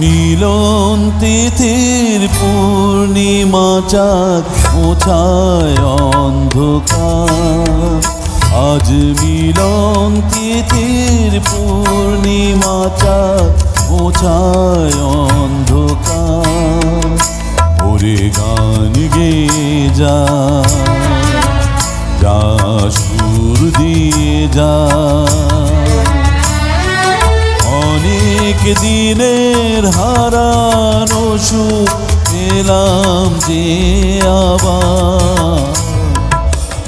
মিলন তিথির পূর্ণিমা চাঁদ মোছায় অন্ধকার। আজ মিলন তিথির পূর্ণিমা চাঁদ মোছায় অন্ধকার। ওরে গান গে যা যা সুর দিয়ে যা। দিনের হারানো সুখ পেলাম যে আবার।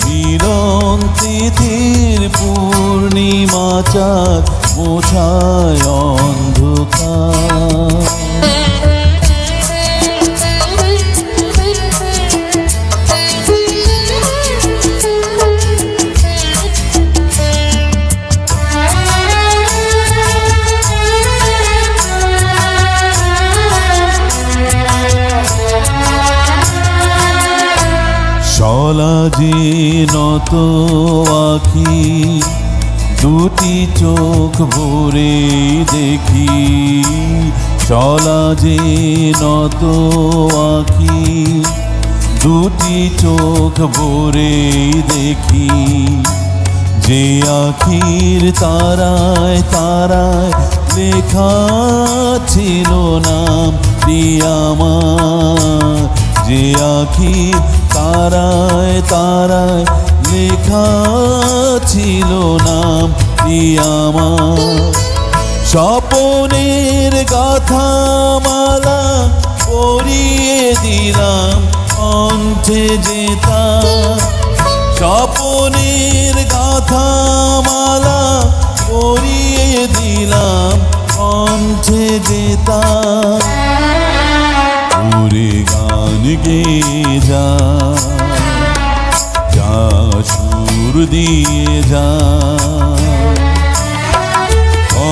মিলন তিথির পূর্ণিমা চাঁদ মোছায় অন্ধকার। যে নত আখি, দুটি চোখ ভরে দেখি। চলা যে নত আখি, দুটি চোখ ভরে দেখি। যে আখির তারায় তারায় লেখা ছিল নাম আমার। যে আখি তারায় তারায় লেখা ছিল নাম আমার স্বপনের গাথা মালা পরিয়ে দিলাম কণ্ঠে যেতা স্বপনের গাথা মালা পরিয়ে দিলাম কণ্ঠে যেতা ওরে গান গে যা দিয়ে যা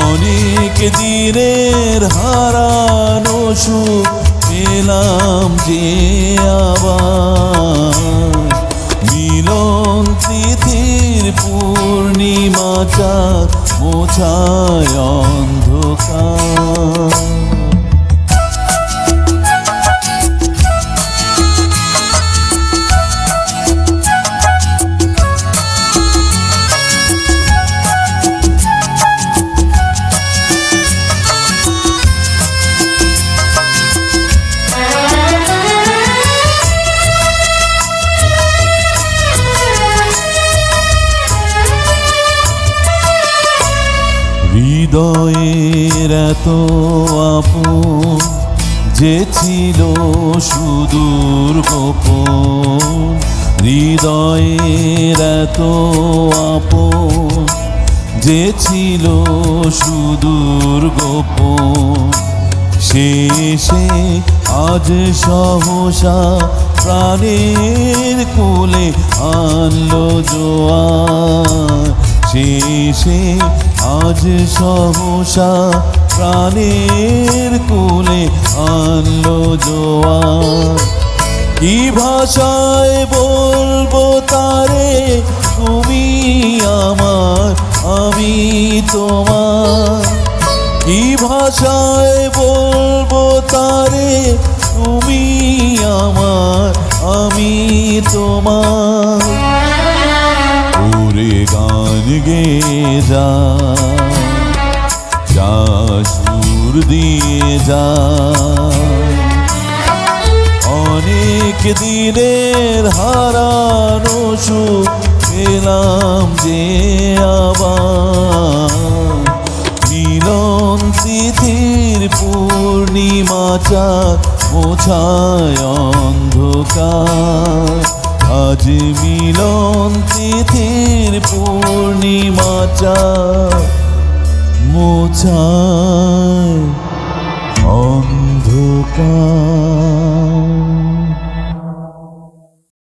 অনেক দিনের হারানো সুখ পেলাম যে আবার। মিলন তিথির পূর্ণিমা চাঁদ মোছায় অন্ধকার। হৃদয়ের এত আপন যে ছিল সুদূর গোপন। হৃদয়ের এত আপন যে ছিল সুদূর গোপন। শেষে আজ সহসা প্রাণের কোলে আনলো জোয়ার শেষে আজ সহসা প্রাণের কোলে আনলো জোয়ার কি ভাষায় বলব তারে, তুমি আমার, আমি তোমার। কি ভাষায় বলব তারে, তুমি আমার, আমি তোমার। গে যা সুর দিয়ে যা। অনেক দিনের হারানো সুখ পেলাম যে আবার। মিলন তিথির পূর্ণিমা চাঁদ, মোছায় অন্ধকার। আজ মিলন তিথির পূর্ণিমা চাঁদ মোছায় অন্ধকার।